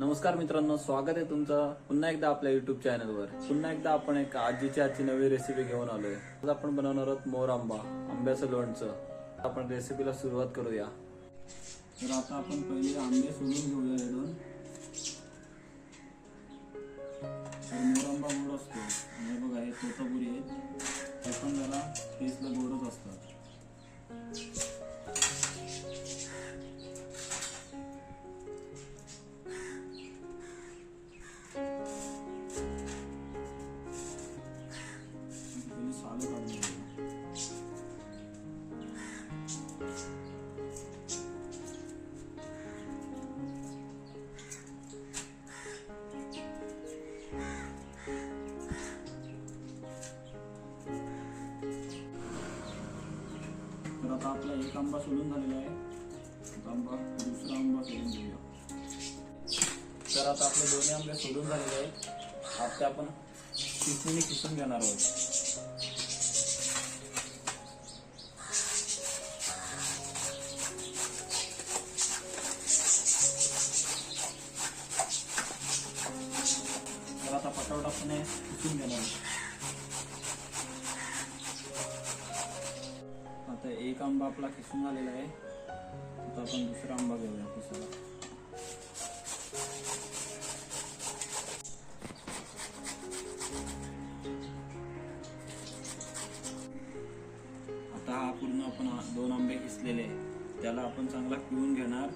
नमस्कार मित्रांनो स्वागत आहे तुमचं पुन्हा एकदा आपल्या युट्यूब चॅनलवर पुन्हा एकदा आपण एक आजीची आजची नवी रेसिपी घेऊन आलोय. आज आपण बनवणार आहोत मोर आंबा आंब्याचं लोणचं. आपण रेसिपीला सुरुवात करूया. तर आता आपण पहिले आंबे सोडून घेऊया दोन मोर आंबा गोड असतो. आणि बघा हे तोतापुरी आहेत. ते पण जरा टेस्टला गोडच असतात. आपला एक आंबा सोडून झालेला आहे. आंबा दुसरा आंबा सोडून घेऊया तर आता आपले दोन्ही आंबे सोडून झालेले आहेत. आता ते आपण किसणीने किसून घेणार आहोत. तर आता पटापट आपण किसून घेणार आहोत. एक आंबा आपला किसून झालेला आहे. आता आपण दुसरा आंबा घेऊया किसाला आता हा पूर्ण आपण दोन आंबे किसलेले त्याला आपण चांगला पिळून घेणार.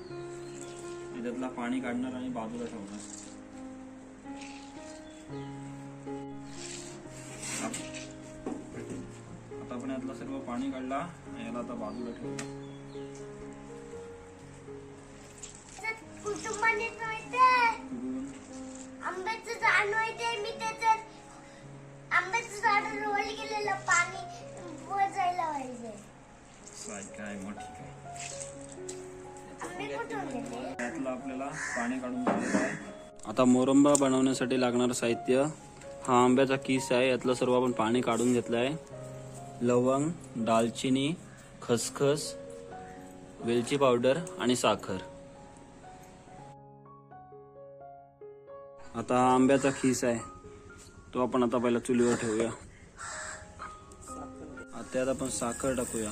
त्यातला पाणी काढणार आणि बाजूला ठेवणार. आता आपण यातलं सर्व पाणी काढला याला आता बाजूला त्यातलं आपल्याला पाणी काढून आता मोरंबा बनवण्यासाठी लागणारं साहित्य. हा आंब्याचा किस आहे यातलं सर्व आपण पाणी काढून घेतलं आहे लवंग दालचिनी खसखस वेलची पावडर आणि साखर. आता आंब्याचा खीस आहे. तो आपण आता पहिला चुलीवर ठेवूया. त्यात आपण साखर टाकूया.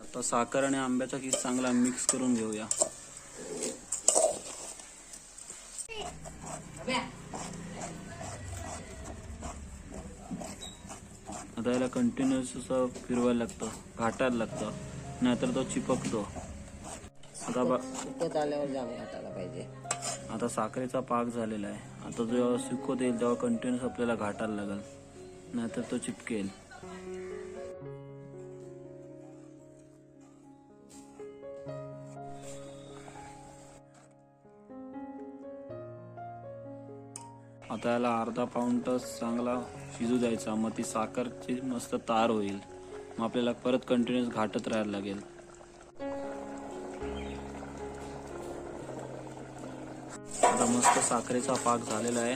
आता साखर आणि आंब्याचा खीस चांगला मिक्स करून घेऊया. आता याला कंटिन्युअस असं फिरवायला लागतं घाटायला लागतं नाहीतर तो चिपकतो. आता बा सुकत आल्यावर जाम घाटायला पाहिजे. आता साखरेचा पाक झालेला आहे. आता जेव्हा सुकत येईल तेव्हा कंटिन्युअस आपल्याला घाटायला लागेल. नाहीतर तो चिपकेल. आता याला अर्धा पाऊंड चांगला शिजू द्यायचा. मग ती साखरची मस्त तार होईल. मग आपल्याला परत कंटिन्युअस घाटत राहायला लागेल. आता मस्त साखरेचा पाक झालेला आहे.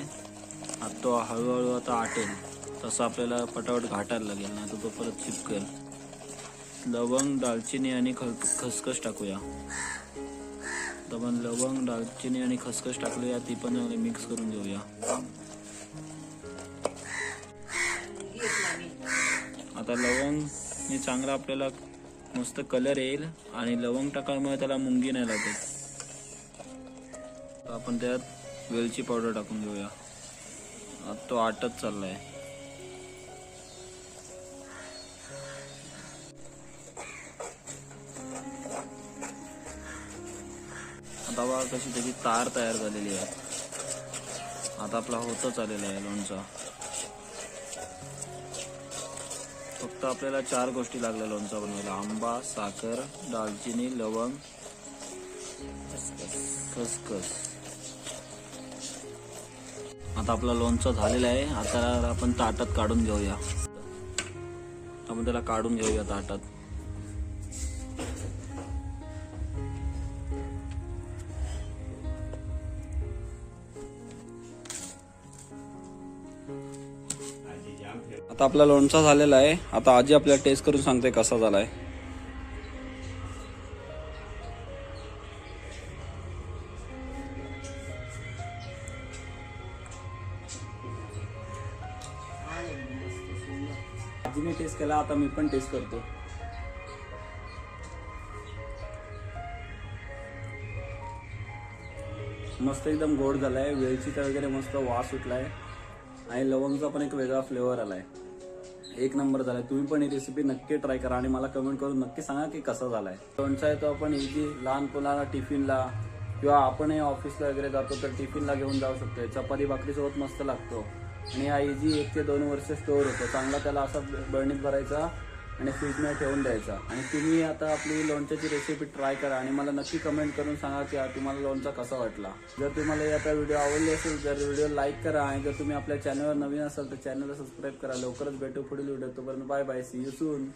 आता तो हळूहळू आता आटेल. तसं आपल्याला पटापट घाटायला लागेल नाही तर तो परत चिपकेल. लवंग दालचिनी आणि ख- खसखस टाकूया. आता लवंग दालचिनी आणि खसखस टाकूया ती पण मिक्स करून घेऊया. आता लवंग हे चांगला आपल्याला मस्त कलर येईल आणि लवंग टाकामुळे त्याला मुंगी नाही लागत. आपण त्यात वेलची पावडर टाकून घेऊया. आता तो आटत चाललाय. आता बघा कशी त्याची तार तयार झालेली आहे. आता आपला होतच आलेला आहे लोणचा. फक्त आपल्याला चार गोष्टी लागल्या लोणचा बनवायला. आंबा साखर दालचिनी लवंग खसखस. आता आपला लोणचं झालेलं आहे. आता आपण ताटात काढून घेऊया. आपण त्याला काढून घेऊया ताटात. आता आपला लोणचा झालेला आहे. आता आजी आपल्याला टेस्ट करून सांगते कसा झालाय. आजीने टेस्ट केला आता मी पण टेस्ट करतो. मस्त एकदम गोड झालाय. वेलचीचा वगैरे मस्त वास सुटलाय आणि लवंगचा पण एक वेगळा फ्लेवर आलाय. एक नंबर झालाय. तुम्ही पण ही रेसिपी नक्की ट्राय करा आणि मला कमेंट करून नक्की सांगा की कसा झालाय. लोणचा आहे तो आपण इझी लहान मुलांना टिफिनला किंवा आपणही ऑफिसला वगैरे जातो तर टिफिनला घेऊन जाऊ शकतो चपाती भाकरीसोबत मस्त लागतो. आणि हा इझी एक ते दोन वर्ष स्टोअर होतो. चांगला त्याला असा बळणीत भरायचा आणि फ्रीजमध्ये ठेवून द्यायचा. आणि तुम्ही आता आपली लोणच्याची रेसिपी ट्राय करा आणि मला नक्की कमेंट करून सांगा की तुम्हाला लोणचा कसा वाटला. जर तुम्हाला आता व्हिडिओ आवडले असेल तर व्हिडिओ लाईक करा आणि जर तुम्ही आपल्या चॅनलवर नवीन असाल तर चॅनलला सबस्क्राईब करा. लवकरच भेटू पुढील व्हिडिओ तोपर्यंत bye bye see you soon